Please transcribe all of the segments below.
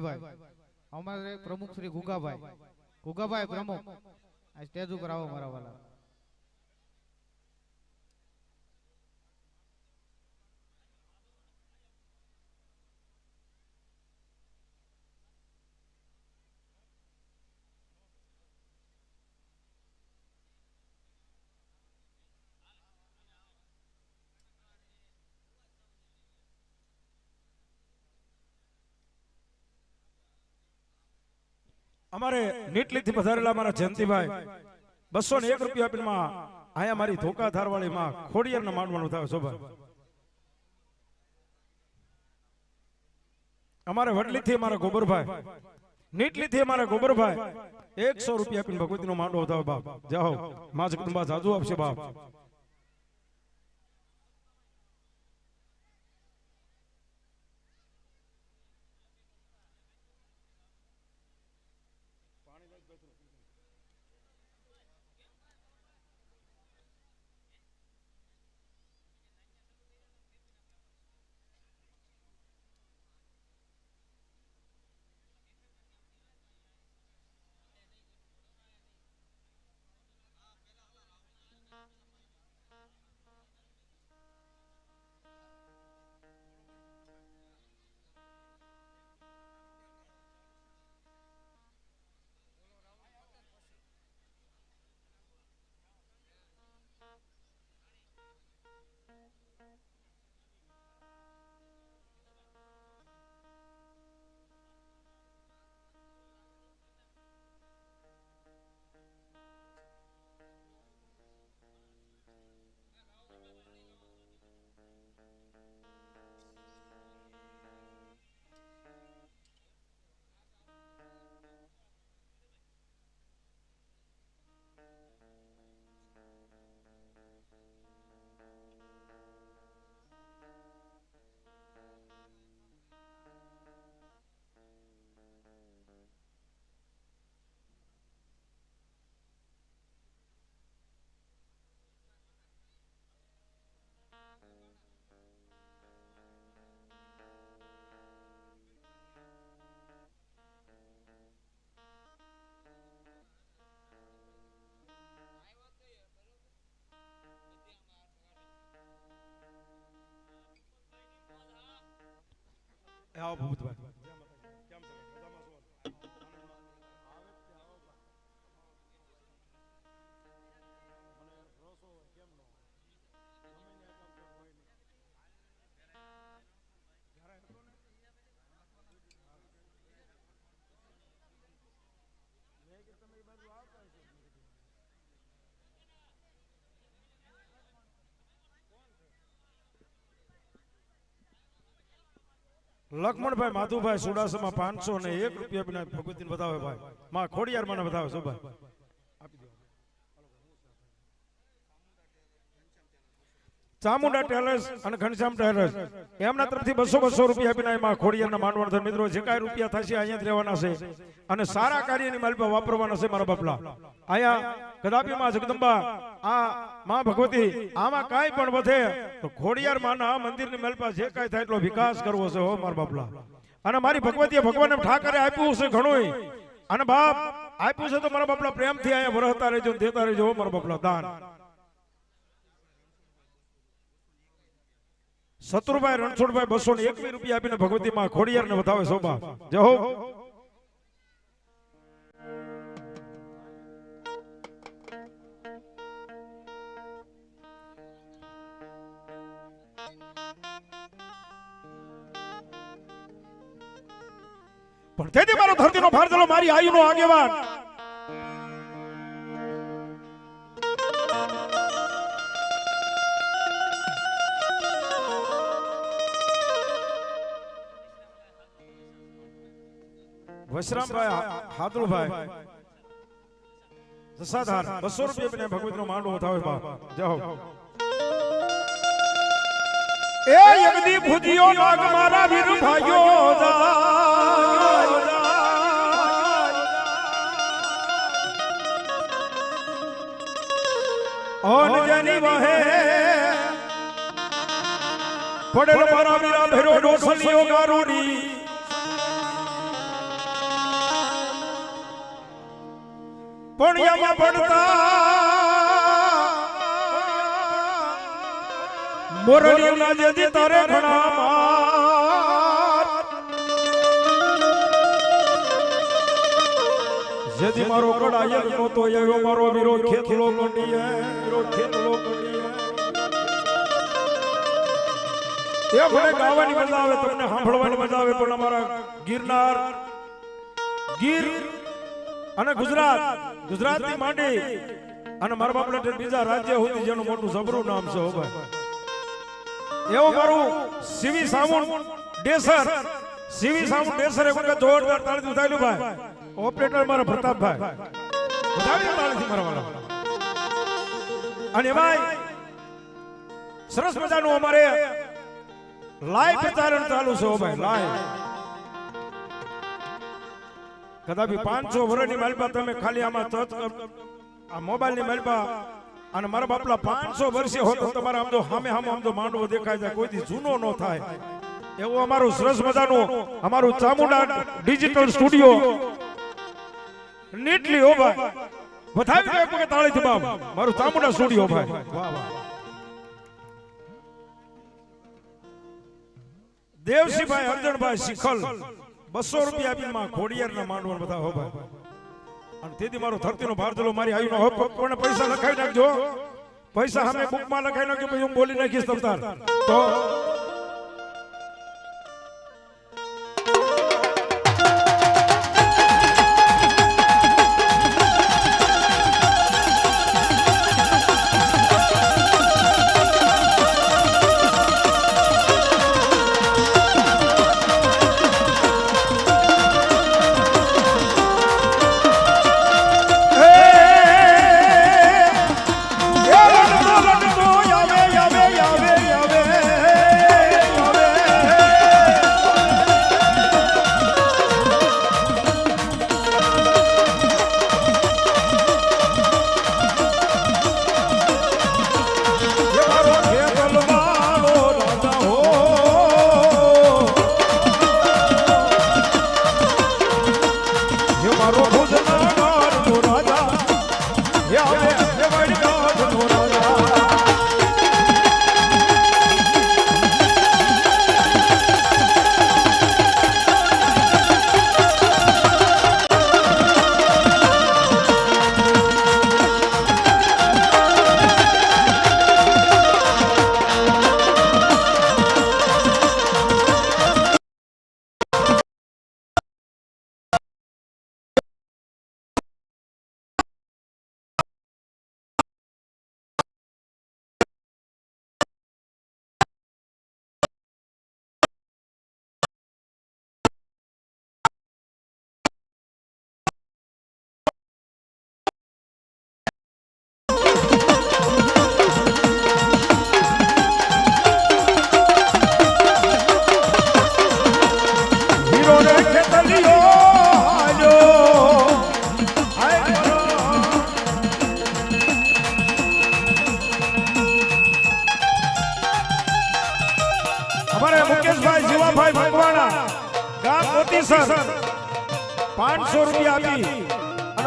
ભાઈ ભાઈ અમારે પ્રમુખ શ્રી ગુગાભાઈ. ગુગાભાઈ પ્રમુખ. આ સ્ટેજ ઉપર આવો મારા વાલા. અમારે નીટલીથી પધારેલા મારા જયંતિભાઈ બસો ને એક રૂપિયા આપીને માં અહીંયા મારી ધોકા ધારવાળી માં ખોડિયાર માંડવાનું થાય શોભા અમારે વડલીથી અમારા ગોબરભાઈ, નીટલીથી અમારા ગોબરભાઈ, એકસો રૂપિયા આપીને ભગવતીનો માંડવો થાય બાપ. જાઓ માં જગદંબા જાજુ આપશે બાપ. એ આવો ભૂપતભાઈ લખમણભાઈ માધુભાઈ સુડાસમાં પાંચસો ને એક રૂપિયા બિના ભગવતી બતાવે ભાઈ. માં ખોડિયાર મને બતાવે છો ભાઈ? ચામુંડા ટેલર્સ અને ઘનશ્યામ ટેલર્સ. એમના તરફથી બસો બસો રૂપિયા આપીને એમાં ખોડિયાના માનવર્ધન મિત્રો જે કાંઈ રૂપિયા થશે અહીંયા જ રહેવાના છે. અને સારા કાર્યની માલપા વાપરવાના છે મારા બાપલા. અહીંયા કદાપી માં જગદંબા આ માં ભગવતી, આમાં કાંઈ પણ વધે તો ખોડિયાર માના મંદિરની માલપા જે કાંઈ થાય એટલો વિકાસ કરવો છે હો મારા બાપલા. અને મારી ભગવતીએ ભગવાનને ઠાકરે આપ્યું છે ઘણું અને બાપ, આપ્યું છે તો મારા બાપલા પ્રેમથી અહીંયા વરહતા રહેજો દેતા રહેજો મારા બાપલા, દાન. શત્રુભાઈ રણછોડભાઈ બસો ને એકવી રૂપિયા આપીને ભગવતી માં ખોડિયાર ને વધાવે શોભા. જય પણ તેથી મારો ધરતીનો ભાર મારી આયુનો આગેવાન વશરામભાઈ હાતળુભાઈ જસાધાર બસો રૂપિયા બને ભગવત નો માંડવો બાપ જાઓ. એ યગદી ભુજિયો નાગ મારા વીર ભાઈઓ ઓન જની વહે પડેલો મારા વીરા ભેરો ડોસલિયો ગારુડી પોણિયામાં પડતા મોરળીના જેથી તારે ઘણા માર. જેથી મારો કડાયલ નહોતો એવો મારો વીરો ખેતલો કંડીએ વીરો ખેતલો કંડીએ એ ભલે ગાવાની મજા આવે તમને સાંભળવાની મજા આવે પણ અમારા ગિરનાર ગીર અને ગુજરાત ગુજરાતથી માંડી. અને મારા બાપલા બીજા રાજ્ય સુધી જેનું મોટું જબરું નામ છે ભાઈ. એવું મારું સીવી સામુન ડેસર. સીવી સામુન ડેસર એક વખત જોરદાર તાળી ઉઠાવેલું ભાઈ. ઓપરેટર મારા પ્રતાપભાઈ. ઉઠાવી તાળીથી મારા અને ભાઈ સરસ મજાનું અમારે લાઈવ પ્રચારણ ચાલુ છે ભાઈ લાઈવ કદાપી પાંચસો વર્ષની માલપા તમે ખાલી આમાં કર- આ મોબાઈલની માલપા અને મારા બાપલા પાંચસો વર્ષે હોય તો તમારે આમ તો સામે સામે આમ તો માંડવો દેખાય જાય કોઈથી જૂનો ન થાય. એવું અમારું સરસ મજાનું અમારું ચામુંડા ડિજિટલ સ્ટુડિયો નીટલી હો ભાઈ. વધાવી દો એક વખત તાળીથી બાપ મારું ચામુંડા સ્ટુડિયો ભાઈ. વાહ વાહ દેવસીભાઈ અર્જણભાઈ શિખલ. બસો રૂપિયા આપીને માં ખોડિયારના માંડવા બધા હો ભાઈ અને તેથી મારો ધરતીનો ભારતલો મારી આવીનો હો પણ પૈસા લખાઈ નાખજો. પૈસા સામે બુકમાં લખાઈ નાખજો પછી હું બોલી નાખીશ તમતાર. તો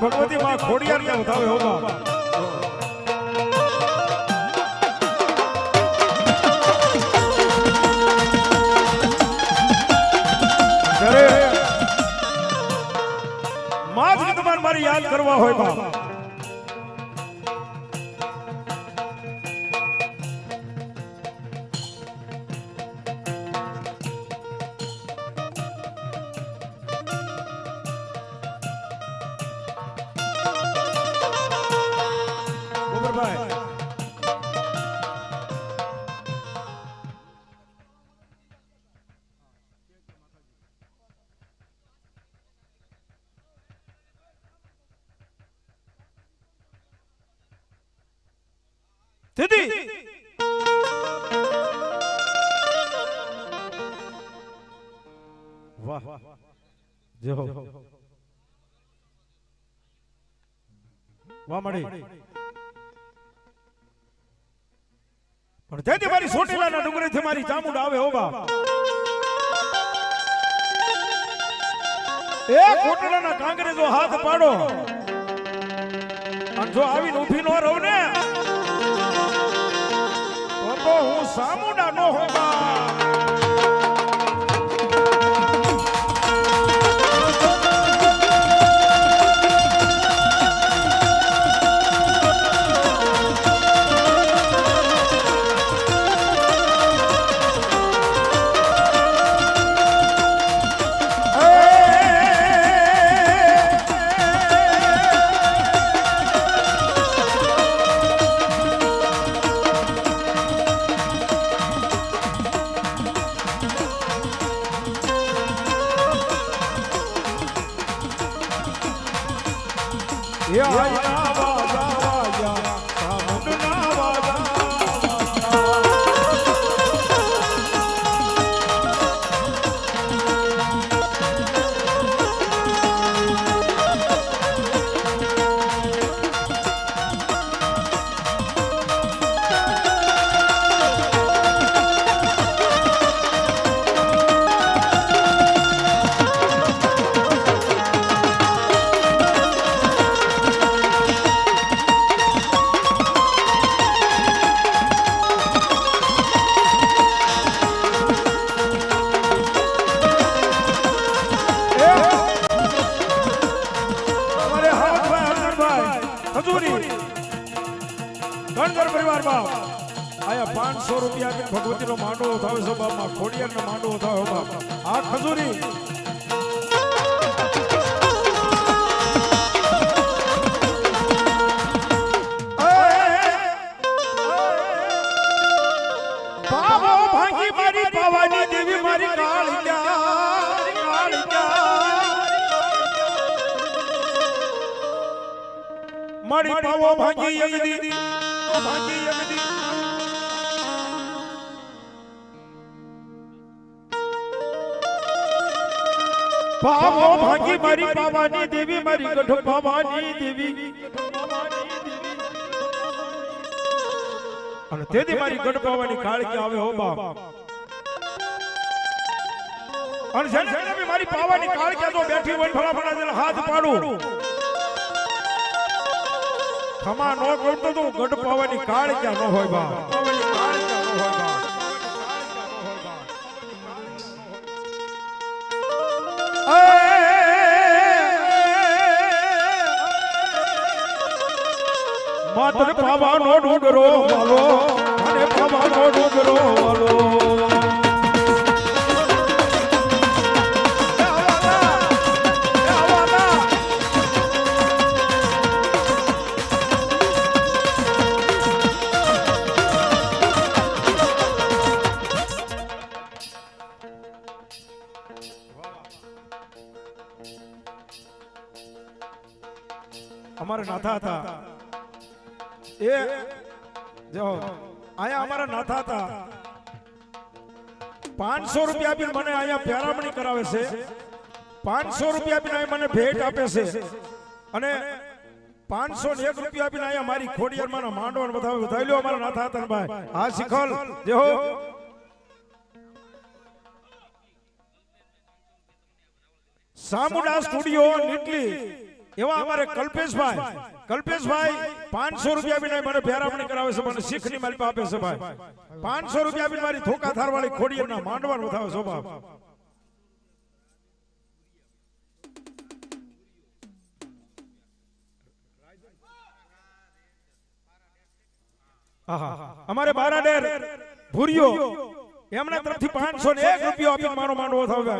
ભગવતી માં ખોડિયાર ને વધાવે જ મારી યાદ કરવા હોય બાપ. વાહ. જો વાહ મળી. પણ તેથી મારી સોટેલાના ડુંગરેથી મારી ચામુંડ આવે હો બા એ કોટડાના કાંગરે જો હાથ પાડો. જો આવીને ઊભી નો રહું ને તો હું સામુંડા નો હોગા એ આયા ગણગર પરિવાર બાપ આયા પાંચસો રૂપિયા આપીને ભગવતીનો માંડવો થાવે છે બાપમાં ખોડિયારનો માંડવો થાવે બાપ. આ ખજૂરી. મારી પાવો ભાંગી ભાંગી યગદી પાવો ભાગી મારી પાવાની દેવી મારી ગઢ પાવાની દેવી. અને તેથી મારી ગઢ પાવાની કાળકી આવે હો બાપ. અને મારી પાવાની કાળકી તો બેઠી હોય ફળા ફળા જેને હાથ પાડું. ખમા નો કરતો તો ગઢ પાવાની કાળ ક્યાં ન હોય બા. પાવાની કાળ નો ન માત્ર ડુંગરો વાલો, અને પાવાનો ડુંગરો વાલો. રૂપિયા આપીને મને અહીંયા પેરામણી કરાવે છે. પાંચસો રૂપિયા આપીને મને ભેટ આપે છે. અને પાંચસો ને એક રૂપિયા આપીને અહીંયા મારી ખોડિયાર મારા માંડો બધા વધાવી લ્યો અમારા નાથા ભાઈ હા, શીખલ જેહો સામુડા સ્ટુડિયો, નીટલી. એવા અમારે કલ્પેશભાઈ. કલ્પેશભાઈ. પાંચસો રૂપિયા બી મને ભેરામણી કરાવે છે મને શીખની માલિક આપે છે ભાઈ. પાંચસો રૂપિયા બી મારી ધોકા થારવાળી ખોડિયારના માંડવાનું વધાવે છે બાપ આહા. અમારે બારાડેર ભૂરિયો એમના તરફથી પાંચસો ને એક રૂપિયો આપીને મારો માંડવો થાવે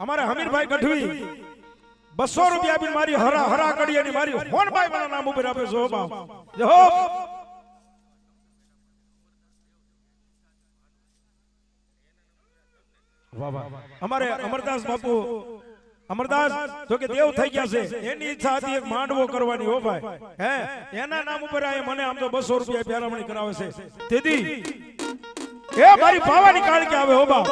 અમારે હમીરભાઈ ગઢવી. બસો રૂપિયા આપીને મારી હરા હરા કડિયાની મારી હોનભાઈ મારા નામ ઉપર આપે વાહ અમારે અમરદાસ બાપુ અમરદાસ તો કે દેવ થઈ ગયા છે. એની ઈચ્છા હતી એક માંડવો કરવાની હો ભાઈ. હે? એના નામ ઉપર આ મને આમ તો બસો રૂપિયા પેરામણી કરાવે છે. તેથી એ મારી પાવાની કાળકી આવે હો બાપ.